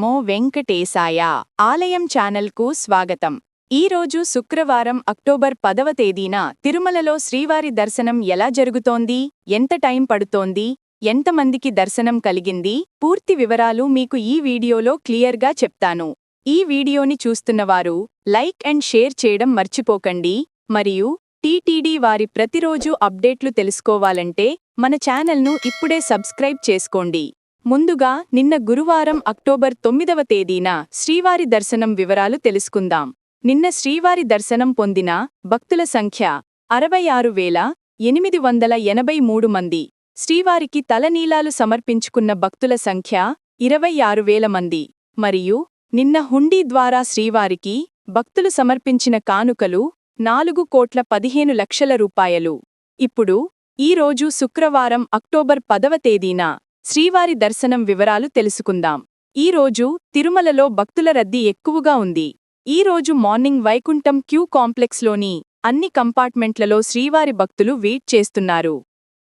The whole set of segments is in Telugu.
నమో వెంకటేశాయ ఆలయం ఛానల్కు స్వాగతం. ఈరోజు శుక్రవారం అక్టోబర్ పదవ తేదీన తిరుమలలో శ్రీవారి దర్శనం ఎలా జరుగుతోంది? ఎంత టైం పడుతోంది? ఎంతమందికి దర్శనం కలిగింది? పూర్తి వివరాలు మీకు ఈ వీడియోలో క్లియర్గా చెప్తాను. ఈ వీడియోని చూస్తున్నవారు లైక్ అండ్ షేర్ చేయడం మర్చిపోకండి. మరియు టీటీడీ వారి ప్రతిరోజు అప్డేట్లు తెలుసుకోవాలంటే మన ఛానల్ను ఇప్పుడే సబ్స్క్రైబ్ చేసుకోండి. ముందుగా నిన్న గురువారం అక్టోబర్ తొమ్మిదవ తేదీన శ్రీవారి దర్శనం వివరాలు తెలుసుకుందాం. నిన్న శ్రీవారి దర్శనం పొందిన భక్తుల సంఖ్య అరవై ఆరు వేల ఎనిమిది వందల ఎనభై మూడు మంది. శ్రీవారికి తలనీలాలు సమర్పించుకున్న భక్తుల సంఖ్య ఇరవై ఆరు వేల మంది. మరియు నిన్న హుండీ ద్వారా శ్రీవారికి భక్తులు సమర్పించిన కానుకలు నాలుగు కోట్ల పదిహేను లక్షల రూపాయలు. ఇప్పుడు ఈ రోజు శుక్రవారం అక్టోబర్ పదవ తేదీన శ్రీవారి దర్శనం వివరాలు తెలుసుకుందాం. ఈ రోజు తిరుమలలో భక్తుల రద్దీ ఎక్కువగా ఉంది. ఈరోజు మార్నింగ్ వైకుంఠం క్యూ కాంప్లెక్స్లోని అన్ని కంపార్ట్మెంట్లలో శ్రీవారి భక్తులు వెయిట్ చేస్తున్నారు.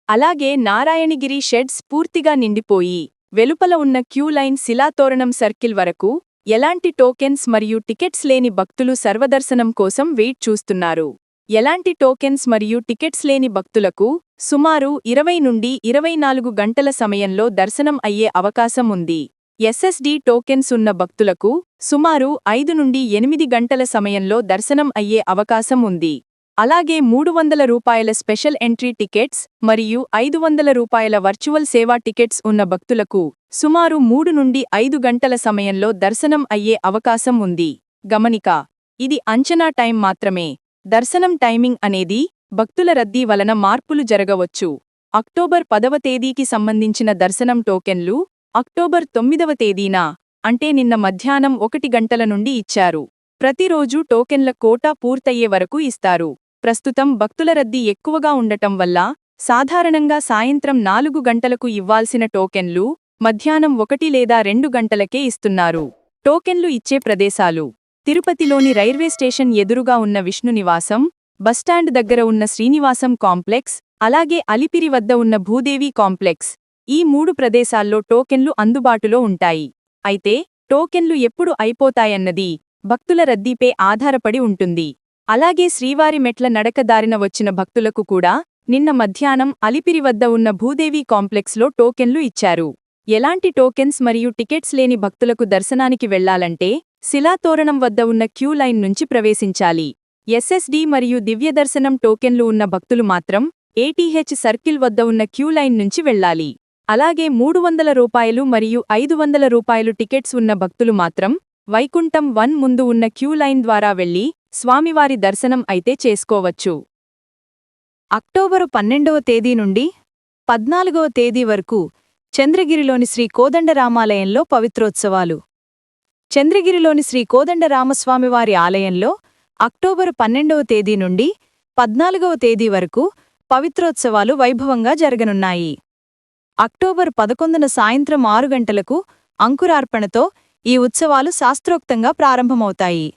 అలాగే నారాయణగిరి షెడ్స్ పూర్తిగా నిండిపోయి వెలుపల ఉన్న క్యూ లైన్ శిలాతోరణం సర్కిల్ వరకు ఎలాంటి టోకెన్స్ మరియు టికెట్స్ లేని భక్తులు సర్వదర్శనం కోసం వెయిట్ చూస్తున్నారు. ఎలాంటి టోకెన్స్ మరియు టికెట్స్ లేని భక్తులకు సుమారు ఇరవై నుండి ఇరవై నాలుగు గంటల సమయంలో దర్శనం అయ్యే అవకాశం ఉంది. ఎస్ఎస్డి టోకెన్స్ ఉన్న భక్తులకు సుమారు ఐదు నుండి ఎనిమిది గంటల సమయంలో దర్శనం అయ్యే అవకాశం ఉంది. అలాగే మూడు వందల రూపాయల స్పెషల్ ఎంట్రీ టికెట్స్ మరియు ఐదు వందల రూపాయల వర్చువల్ సేవా టికెట్స్ ఉన్న భక్తులకు సుమారు మూడు నుండి ఐదు గంటల సమయంలో దర్శనం అయ్యే అవకాశం ఉంది. గమనిక ఇది అంచనా టైం మాత్రమే. దర్శనం టైమింగ్ అనేది భక్తుల రద్దీ వలన మార్పులు జరగవచ్చు. అక్టోబర్ పదవ తేదీకి సంబంధించిన దర్శనం టోకెన్లు అక్టోబర్ తొమ్మిదవ తేదీన అంటే నిన్న మధ్యాహ్నం ఒకటి గంటల నుండి ఇచ్చారు. ప్రతిరోజూ టోకెన్ల కోటా పూర్తయ్యే వరకు ఇస్తారు. ప్రస్తుతం భక్తుల రద్దీ ఎక్కువగా ఉండటం వల్ల సాధారణంగా సాయంత్రం నాలుగు గంటలకు ఇవ్వాల్సిన టోకెన్లు మధ్యాహ్నం ఒకటి లేదా రెండు గంటలకే ఇస్తున్నారు. టోకెన్లు ఇచ్చే ప్రదేశాలు తిరుపతిలోని రైల్వే స్టేషన్ ఎదురుగా ఉన్న విష్ణునివాసం బస్టాండ్ దగ్గర ఉన్న శ్రీనివాసం కాంప్లెక్స్ అలాగే అలిపిరి వద్ద ఉన్న భూదేవి కాంప్లెక్స్. ఈ మూడు ప్రదేశాల్లో టోకెన్లు అందుబాటులో ఉంటాయి. అయితే టోకెన్లు ఎప్పుడు అయిపోతాయన్నది భక్తుల రద్దీపై ఆధారపడి ఉంటుంది. అలాగే శ్రీవారి మెట్ల నడకదారిన వచ్చిన భక్తులకు కూడా నిన్న మధ్యాహ్నం అలిపిరి వద్ద ఉన్న భూదేవి కాంప్లెక్స్లో టోకెన్లు ఇచ్చారు. ఎలాంటి టోకెన్స్ మరియు టికెట్స్ లేని భక్తులకు దర్శనానికి వెళ్ళాలంటే శిలాతోరణం వద్ద ఉన్న క్యూ లైన్ నుంచి ప్రవేశించాలి. ఎస్ఎస్డి మరియు దివ్యదర్శనం టోకెన్లు ఉన్న భక్తులు మాత్రం ఏటీహెచ్ సర్కిల్ వద్ద ఉన్న క్యూ లైన్ నుంచి వెళ్ళాలి అలాగే మూడు వందల రూపాయలు మరియు ఐదు వందల రూపాయలు టికెట్స్ ఉన్న భక్తులు మాత్రం వైకుంఠం వన్ ముందు ఉన్న క్యూ లైన్ ద్వారా వెళ్ళి స్వామివారి దర్శనం అయితే చేసుకోవచ్చు. అక్టోబరు పన్నెండవ తేదీ నుండి పద్నాలుగవ తేదీ వరకు చంద్రగిరిలోని శ్రీ కోదండరామాలయంలో పవిత్రోత్సవాలు. చంద్రగిరిలోని శ్రీ కోదండరామస్వామివారి ఆలయంలో అక్టోబరు పన్నెండవ తేదీ నుండి పద్నాలుగవ తేదీ వరకు పవిత్రోత్సవాలు వైభవంగా జరగనున్నాయి. అక్టోబర్ పదకొందున సాయంత్రం ఆరు గంటలకు అంకురార్పణతో ఈ ఉత్సవాలు శాస్త్రోక్తంగా ప్రారంభమవుతాయి.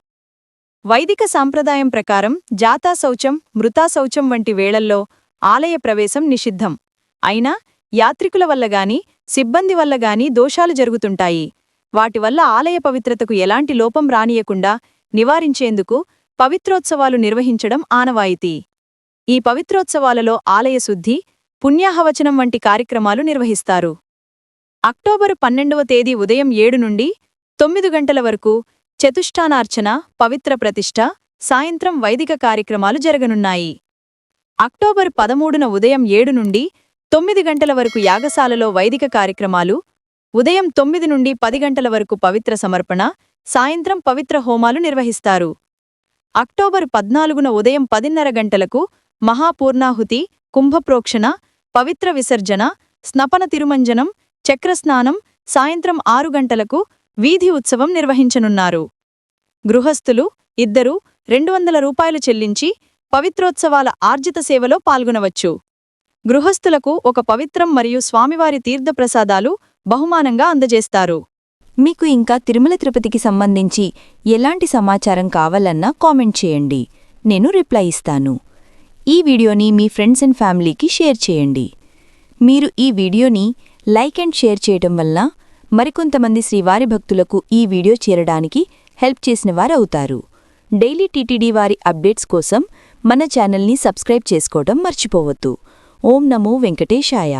వైదిక సాంప్రదాయం ప్రకారం జాతాశౌచం మృతాశౌచం వంటి వేళల్లో ఆలయ ప్రవేశం నిషిద్ధం. అయినా యాత్రికుల వల్లగాని సిబ్బంది వల్లగాని దోషాలు జరుగుతుంటాయి. వాటివల్ల ఆలయ పవిత్రతకు ఎలాంటి లోపం రానియకుండా నివారించేందుకు పవిత్రోత్సవాలు నిర్వహించడం ఆనవాయితీ. ఈ పవిత్రోత్సవాలలో ఆలయ శుద్ధి పుణ్యాహవచనం వంటి కార్యక్రమాలు నిర్వహిస్తారు. అక్టోబరు పన్నెండవ తేదీ ఉదయం ఏడు నుండి తొమ్మిది గంటల వరకు చతుష్టానార్చన పవిత్ర ప్రతిష్ఠ సాయంత్రం వైదిక కార్యక్రమాలు జరగనున్నాయి. అక్టోబర్ పదమూడున ఉదయం ఏడు నుండి తొమ్మిది గంటల వరకు యాగశాలలో వైదిక కార్యక్రమాలు ఉదయం తొమ్మిది నుండి పది గంటల వరకు పవిత్ర సమర్పణ సాయంత్రం పవిత్ర హోమాలు నిర్వహిస్తారు. అక్టోబరు పద్నాలుగున ఉదయం పదిన్నర గంటలకు మహాపూర్ణాహుతి కుంభప్రోక్షణ పవిత్ర విసర్జన స్నపన తిరుమంజనం చక్రస్నానం సాయంత్రం ఆరు గంటలకు వీధి ఉత్సవం నిర్వహించనున్నారు. గృహస్థులు ఇద్దరు రెండు వందల రూపాయలు చెల్లించి పవిత్రోత్సవాల ఆర్జిత సేవలో పాల్గొనవచ్చు. గృహస్థులకు ఒక పవిత్రం మరియు స్వామివారి తీర్థప్రసాదాలు బహుమానంగా అందజేస్తారు. మీకు ఇంకా తిరుమల తిరుపతికి సంబంధించి ఎలాంటి సమాచారం కావాలన్నా కామెంట్ చేయండి. నేను రిప్లై ఇస్తాను. ఈ వీడియోని మీ ఫ్రెండ్స్ అండ్ ఫ్యామిలీకి షేర్ చేయండి. మీరు ఈ వీడియోని లైక్ అండ్ షేర్ చేయటం వల్ల మరికొంతమంది శ్రీవారి భక్తులకు ఈ వీడియో చేరడానికి హెల్ప్ చేసిన వారవుతారు. డైలీ టీటీడీ వారి అప్డేట్స్ కోసం మన ఛానల్ని సబ్స్క్రైబ్ చేసుకోవడం మర్చిపోవద్దు. ఓం నమో వెంకటేశాయ.